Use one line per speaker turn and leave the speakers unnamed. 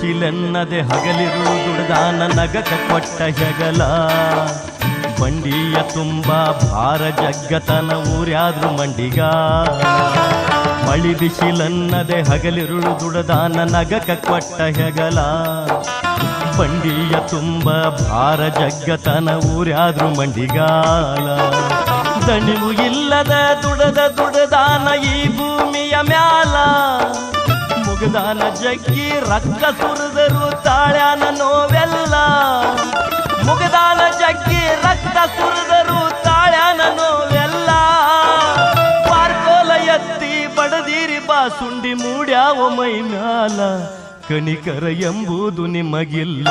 ಬಿಸಿಲೆನ್ನದೆ ಹಗಲಿರು ದುಡ್ದಾನ ನಗಕ ಕೊಟ್ಟ ಹೆಗಲ. ಬಂಡಿಯ ತುಂಬ ಭಾರ ಜಗ್ಗತನ ಊರ್ಯಾದ್ರು ಮಂಡಿಗ. ಮಳಿ ಶಿಲನ್ನದೆ ಹಗಲಿರುಳು ದುಡದಾನ ನಗಕ ಕೊಟ್ಟ ಹೆಗಲ. ಬಂಡಿಯ ತುಂಬ ಭಾರ ಜಗ್ಗತನ ಊರ್ಯಾದ್ರು ಮಂಡಿಗಾಲ. ದಣಿವು ಇಲ್ಲದ ದುಡದ ದುಡದಾನ ಮುಗದಾನ ಜಗ್ಗಿ ರಕ್ತ ಸುರಿದರು ತಾಳ್ಯಾನ ನೋವೆಲ್ಲ. ಮುಗದಾನ ಜಗ್ಗಿ ರಕ್ತ ಸುರಿದರು ತಾಳ್ಯಾನ ನೋವೆಲ್ಲ. ಪಾರ್ಕೋಲ ಎತ್ತಿ ಬಡದೀರಿ ಬಾಸುಂಡಿ ಮೂಡ್ಯಾವ ಮೈ ಮ್ಯಾಲ. ಕಣಿಕರ ಎಂಬುದು ನಿಮಗಿಲ್ಲ.